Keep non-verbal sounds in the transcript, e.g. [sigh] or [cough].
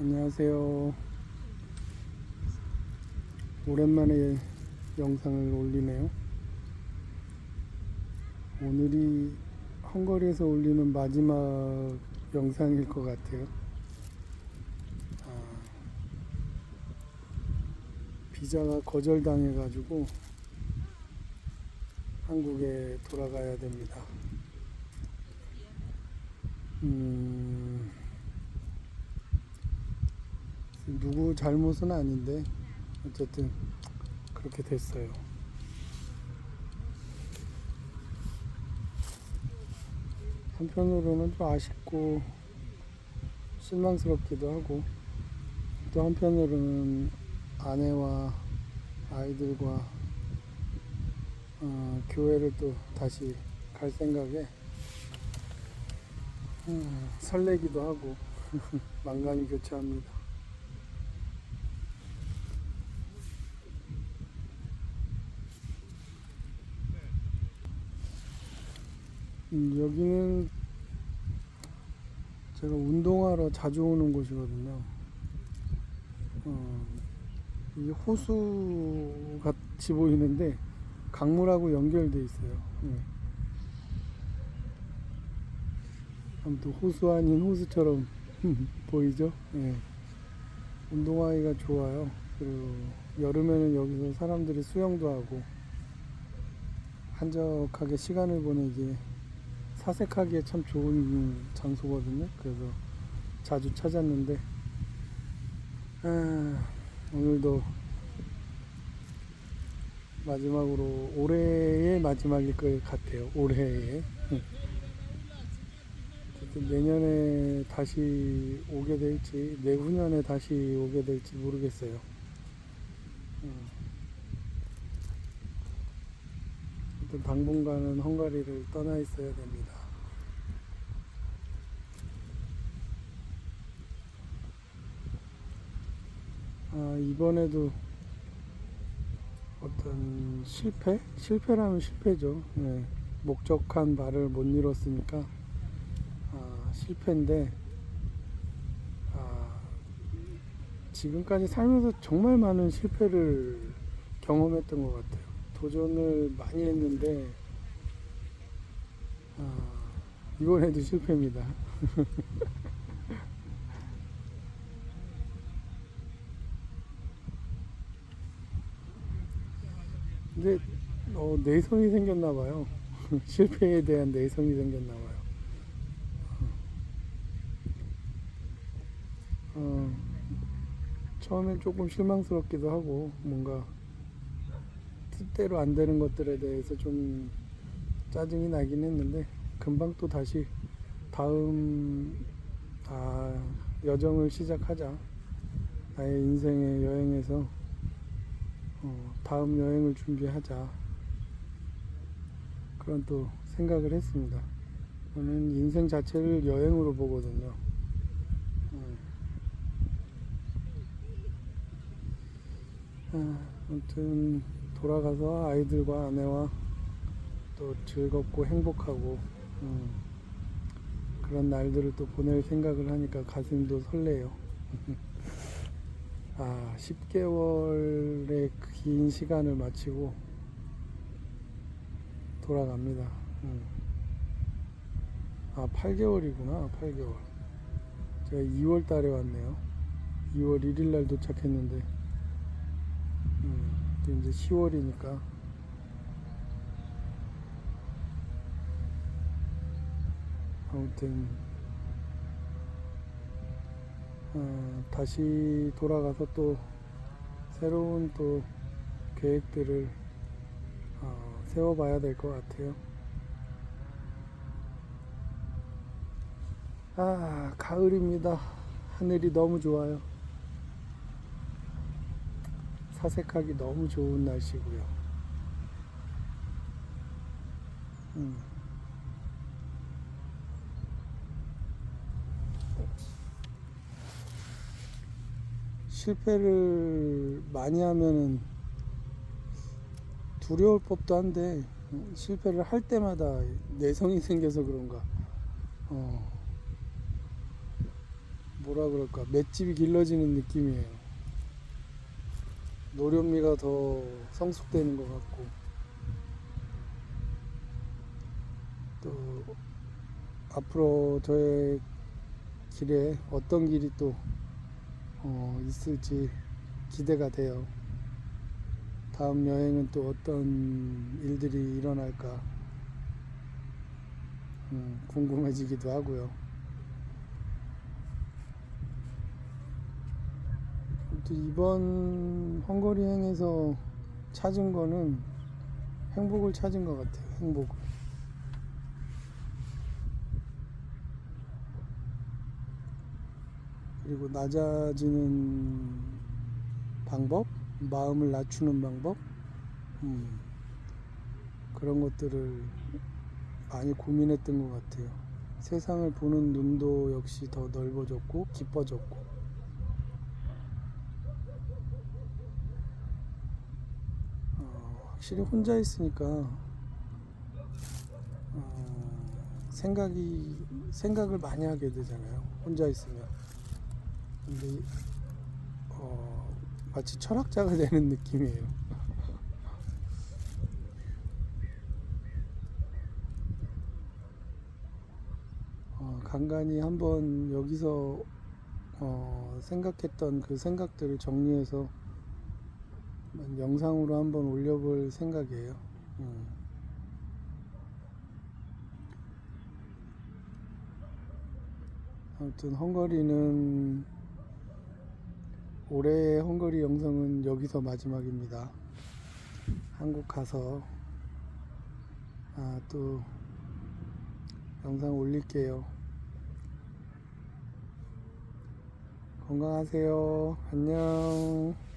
안녕하세요. 오랜만에 영상을 올리네요. 오늘이 헝가리에서 올리는 마지막 영상일 것 같아요. 아, 비자가 거절당해가지고 한국에 돌아가야 됩니다. 음, 누구 잘못은 아닌데 어쨌든 그렇게 됐어요. 한편으로는 좀 아쉽고 실망스럽기도 하고 또 한편으로는 아내와 아이들과 어, 교회를 또 다시 갈 생각에 음, 설레기도 하고 [laughs] 만감이 교차합니다. 음, 여기는 제가 운동하러 자주 오는 곳이거든요. 어, 이 호수 같이 보이는데 강물하고 연결돼 있어요. 예. 아무튼 호수 아닌 호수처럼 [laughs] 보이죠? 예. 운동하기가 좋아요. 그리고 여름에는 여기서 사람들이 수영도 하고 한적하게 시간을 보내기에 사색하기에 참 좋은 장소거든요. 그래서 자주 찾았는데 아, 오늘도 마지막으로 올해의 마지막일 것 같아요. 올해의 내년에 다시 오게 될지 내후년에 다시 오게 될지 모르겠어요. 음. 어떤 당분간은 헝가리를 떠나 있어야 됩니다. 아, 이번에도 어떤 실패? 실패라면 실패죠. 네. 목적한 바를 못 이뤘으니까 아, 실패인데 아, 지금까지 살면서 정말 많은 실패를 경험했던 것 같아요. 도전을 많이 했는데 아, 이번에도 실패입니다. [laughs] 근데 어, 내성이 생겼나 봐요. [laughs] 실패에 대한 내성이 생겼나 봐요. 어, 처음엔 조금 실망스럽기도 하고 뭔가 뜻대로 안 되는 것들에 대해서 좀 짜증이 나긴 했는데 금방 또 다시 다음 아, 여정을 시작하자 나의 인생의 여행에서 어, 다음 여행을 준비하자 그런 또 생각을 했습니다. 저는 인생 자체를 여행으로 보거든요. 음. 아, 아무튼 돌아가서 아이들과 아내와 또 즐겁고 행복하고 음, 그런 날들을 또 보낼 생각을 하니까 가슴도 설레요. [laughs] 아, 10개월의 긴 시간을 마치고 돌아갑니다. 음. 아, 8개월이구나, 8개월. 제가 2월 달에 왔네요. 2월 1일 날 도착했는데, 음, 이제 10월이니까. 아무튼, 어, 다시 돌아가서 또 새로운 또 계획들을 어, 세워봐야 될 것 같아요. 아, 가을입니다. 하늘이 너무 좋아요. 사색하기 너무 좋은 날씨고요. 음. 실패를 많이 하면은 두려울 법도 한데 음, 실패를 할 때마다 내성이 [laughs] 생겨서 그런가. 어, 뭐라 그럴까? 맷집이 길러지는 느낌이에요. 노련미가 더 성숙되는 것 같고. 또 앞으로 저의 길에 어떤 길이 또 어, 있을지 기대가 돼요. 다음 여행은 또 어떤 일들이 일어날까 음, 궁금해지기도 하고요. 이번 헝거리 행에서 찾은 거는 행복을 찾은 것 같아요. 행복을. 그리고 낮아지는 방법, 마음을 낮추는 방법, 음, 그런 것들을 많이 고민했던 것 같아요. 세상을 보는 눈도 역시 더 넓어졌고 깊어졌고 어, 확실히 혼자 있으니까 어, 생각이 생각을 많이 하게 되잖아요. 혼자 있으면 근데 어, 마치 철학자가 되는 느낌이에요. 어, 간간히 한번 여기서 어, 생각했던 그 생각들을 정리해서 영상으로 한번 올려볼 생각이에요. 음. 아무튼 헝거리는 올해의 헝거리 영상은 여기서 마지막입니다. 한국 가서 아, 또 영상 올릴게요. 건강하세요. 안녕.